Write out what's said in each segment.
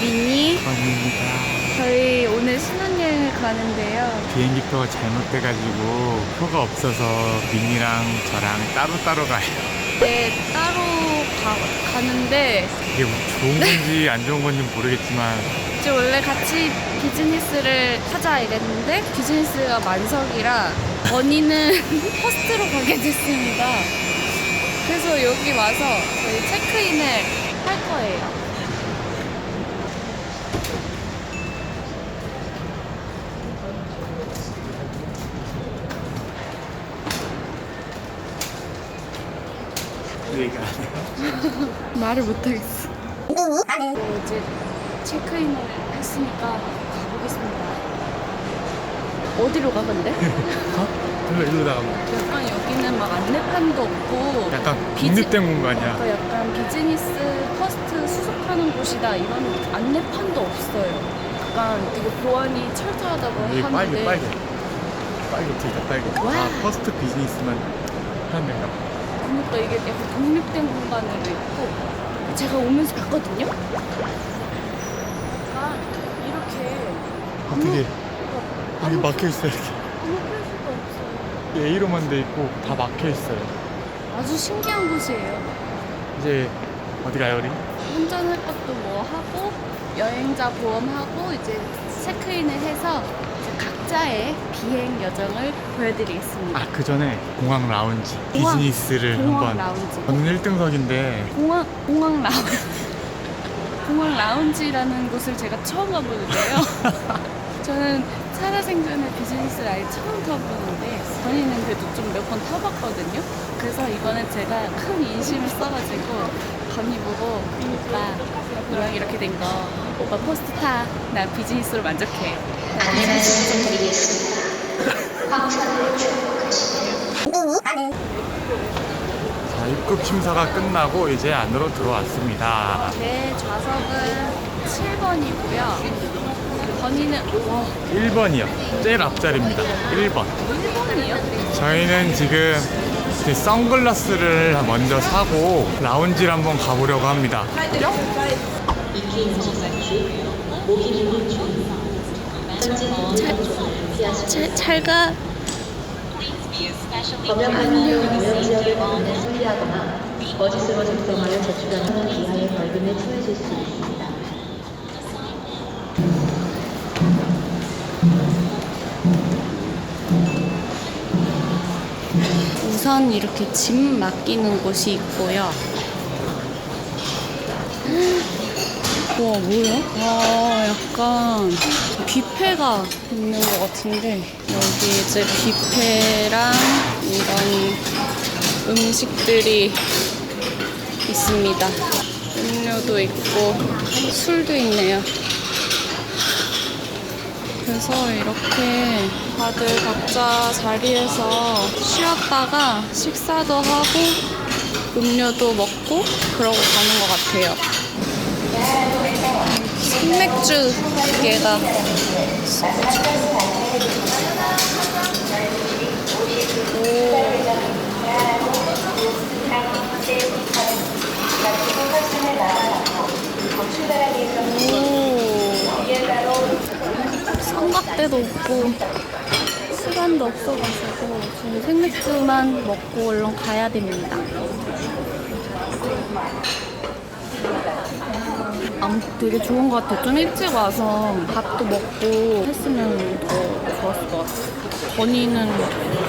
미니. 아닙니다. 저희 오늘 신혼여행을 가는데요. 비행기 표가 잘못돼가지고 표가 없어서 민이랑 저랑 따로따로 가요. 네, 따로 가, 가는데 이게 뭐 좋은 건지 안 좋은 건지 모르겠지만 이제 원래 같이 비즈니스를 하자 이랬는데 비즈니스가 만석이라 언니는 퍼스트로 가게 됐습니다. 그래서 여기 와서 저희 체크인을 할 거예요. 그 얘기 안 해요. 말을 못하겠어. 어, 이제 체크인을 했으니까 가보겠습니다. 어디로 가 근데? 어? 별로 일로 나가면 약간 여기는 막 안내판도 없고 약간 비즈- 독립된 공간이야. 약간, 약간 비즈니스 퍼스트 수속하는 곳이다 이런 안내판도 없어요. 약간 되게 보안이 철저하다고 여기 빨개 하는데 빨개. 빨개 둘다 빨개. 와. 다 퍼스트 비즈니스만 하는 데인가 봐. 그러니까 이게 약간 독립된 공간으로 있고 제가 오면서 봤거든요. 약간 이렇게 어떻게 아무 여기 막혀 있어 이렇게. A로만 돼 있고 다 막혀 있어요. 아주 신기한 곳이에요. 이제 어디 가요 우리? 운전할 것도 뭐 하고 여행자 보험하고 이제 체크인을 해서 이제 각자의 비행 여정을 보여드리겠습니다. 아 그 전에 공항 라운지 공항- 비즈니스를 공항 한번. 라운지. 저는 1등석인데 공항 공항 라운지. 공항 라운지라는 곳을 제가 처음 가보는데요. 저는 살아생전에 비즈니스를 아예 처음 타보는데 전에는 그래도 좀 몇 번 타봤거든요. 그래서 이번에 제가 큰 인심을 써가지고 건이 보고 오빠 이왕 이렇게 된 거 오빠 포스트 타. 나 비즈니스로 만족해. 나 비즈니스 자 입국 심사가 끝나고 이제 안으로 들어왔습니다. 제 좌석은 7번이고요. 건이는 와 1번이요. 제일 앞자리입니다. 1번. 1번이요? 저희는 지금 이제 선글라스를 먼저 사고 라운지를 한번 가보려고 합니다. 잘, 잘 가. 소비하거나 거짓으로 작성하여 제출하는 이하의 벌금에 처해질 수 있습니다. 우선 이렇게 짐 맡기는 곳이 있고요. 와, 뭐야? 와, 약간 뷔페가 있는 것 같은데, 여기 이제 뷔페랑 이런 음식들이 있습니다. 음료도 있고, 술도 있네요. 그래서 이렇게 다들 각자 자리에서 쉬었다가 식사도 하고 음료도 먹고 그러고 가는 것 같아요. 생맥주 두개가 오. 삼각대도 없고 시간도 없어가지고 저희 생맥주만 먹고 얼른 가야 됩니다. 아무튼 되게 좋은 것 같아요. 좀 일찍 와서 밥도 먹고 했으면 더 좋았을 것 같아요. 건이는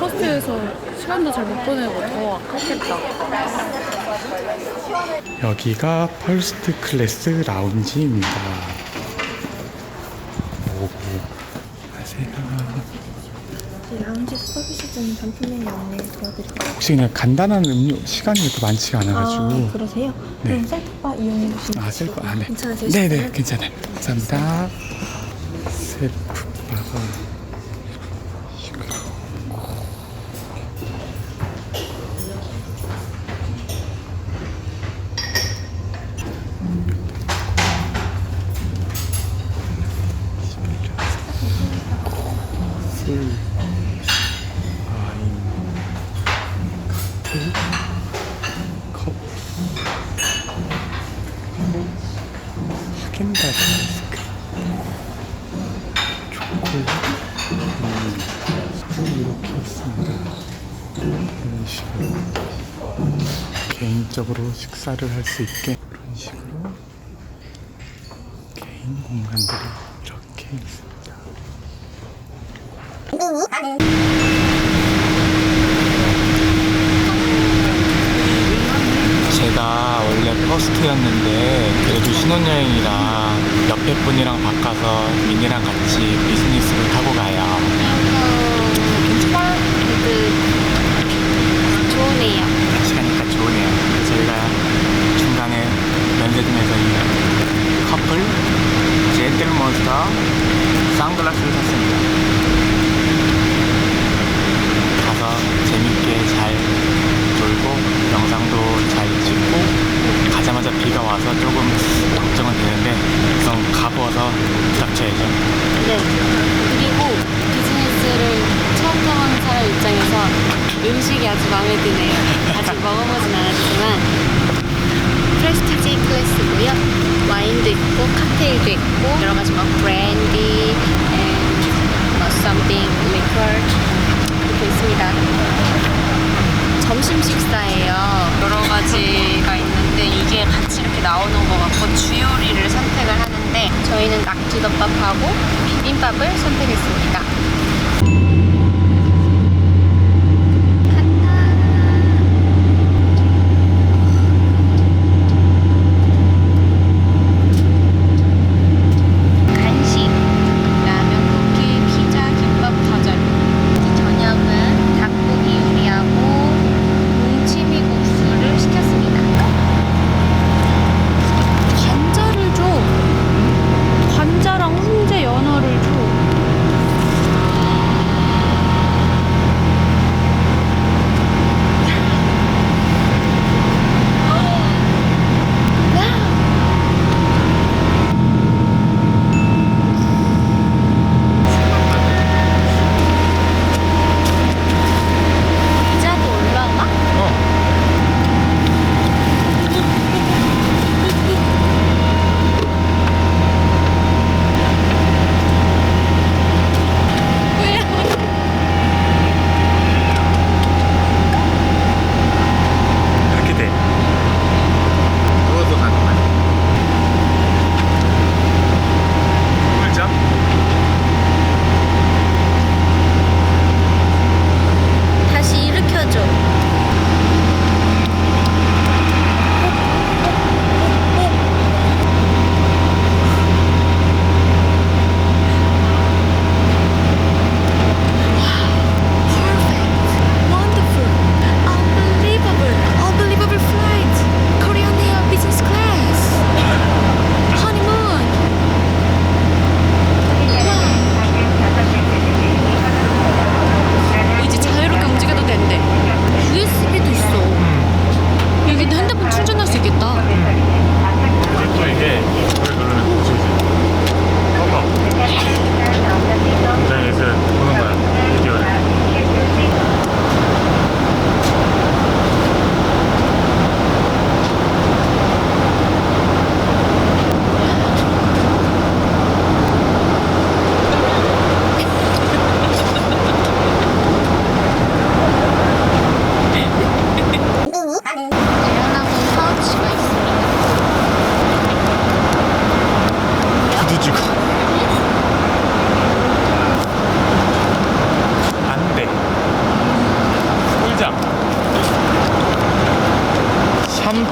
호스텔에서 시간도 잘 못 보내고 더 아깝겠다. 여기가 퍼스트 클래스 라운지입니다. 오, 안녕하세요. 라운지 서비스 중 단품 메뉴 안내 도와드릴까요? 혹시 그냥 간단한 음료 시간이 그렇게 많지가 않아가지고 아, 그러세요? 네. 그럼 셀프바 이용해 주시면 아 셀프 아 네. 괜찮으세요? 네네 괜찮아요. 감사합니다. 셀프바가 술, 와인, 칵테일, 커피, 하겐다즈 아이스크림 초콜릿 음, 이렇게 있습니다 이런 식으로 개인적으로 식사를 할 수 있게 그런 식으로 개인 공간들이 이렇게 있습니다 제가 원래 퍼스트였는데 그래도 신혼여행이라 옆에 분이랑 바꿔서 민이랑 같이 비즈니스를 타고 가요. 괜찮아. 그 좋으네요. 같이 가니까 좋으네요. 그래서 저희가 중간에 면세점에서 이 커플 젠틀몬스터 선글라스를 샀습니다. 가서 재밌게 잘 놀고 영상도 잘 찍고 가자마자 비가 와서 조금 걱정은 되는데 우선 가보아서 닥쳐야죠. 네. 그리고 비즈니스를 처음 타보는 사람 입장에서 음식이 아주 마음에 드네요. 아직 먹어보진 않았지만 프레스티지 클래스고요. 와인도 있고 칵테일도 있고 여러 가지 뭐 브랜디, and 뭐 something liquor 이렇게 있습니다. 점심 식사예요. 여러 가지가 있는데 이게 같이 이렇게 나오는 것 같고 주요리를 선택을 하는데 저희는 낙지덮밥하고 비빔밥을 선택했습니다.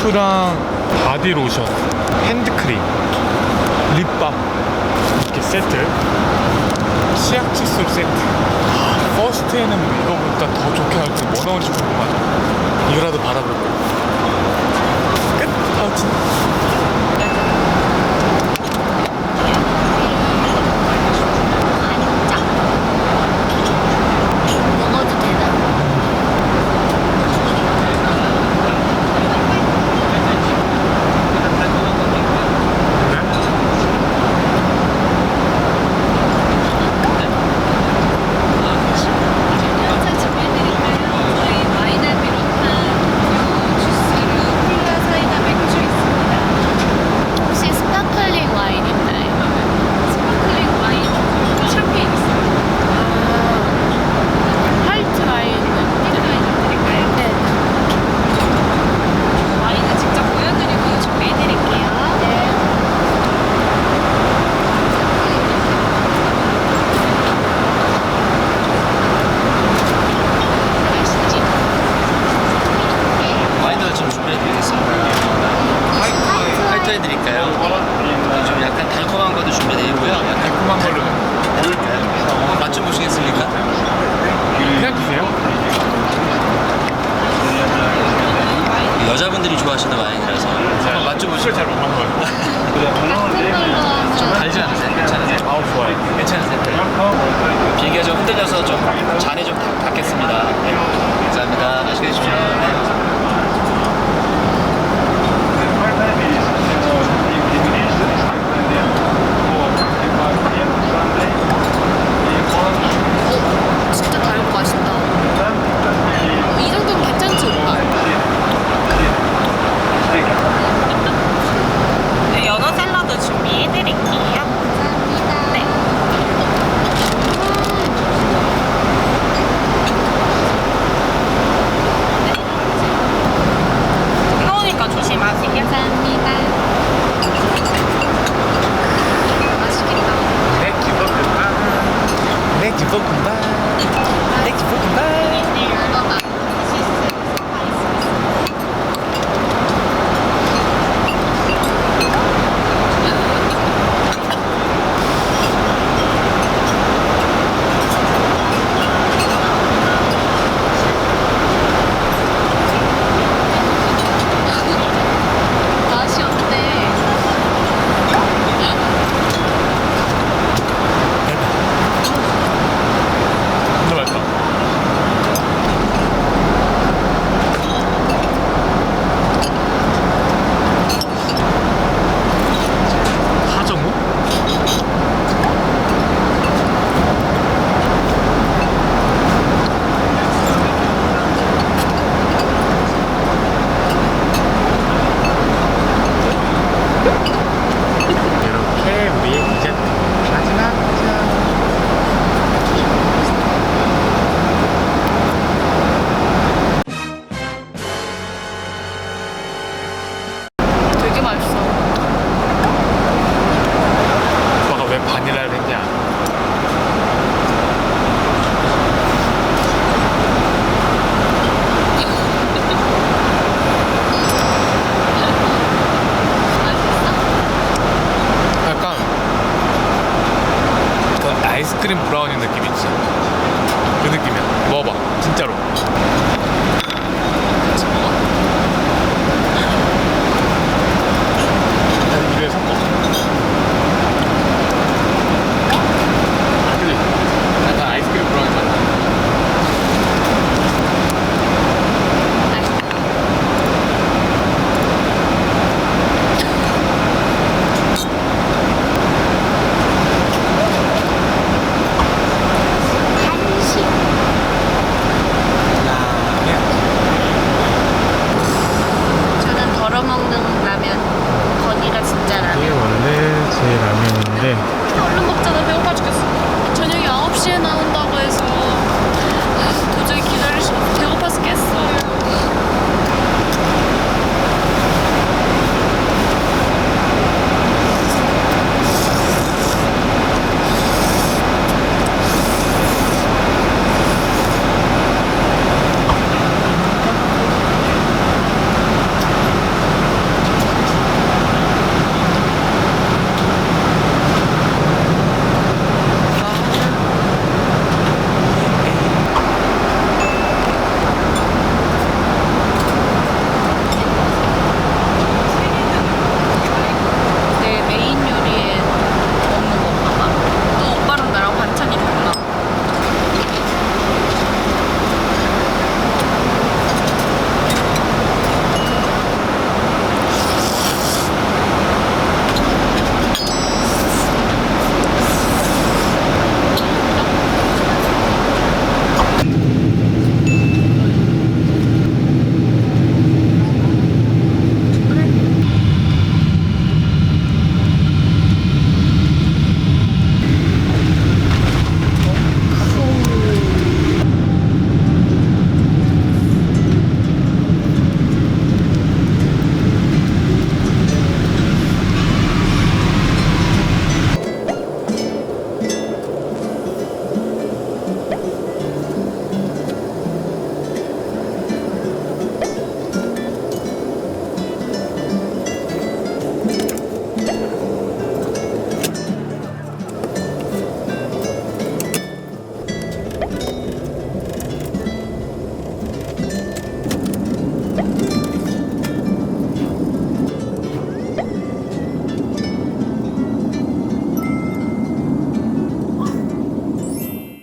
샴푸랑 바디 로션, 핸드크림, 립밤 이렇게 세트. 치약 칫솔 세트. 아, 퍼스트에는 이거보다 더 좋게 할지 뭐 나올지 궁금하다. 이거라도 받아볼 거 비행기가 좀 흔들려서 좀 잔이 좀 닦- 닦겠습니다. 네. 감사합니다. 맛있게 드십시오. 저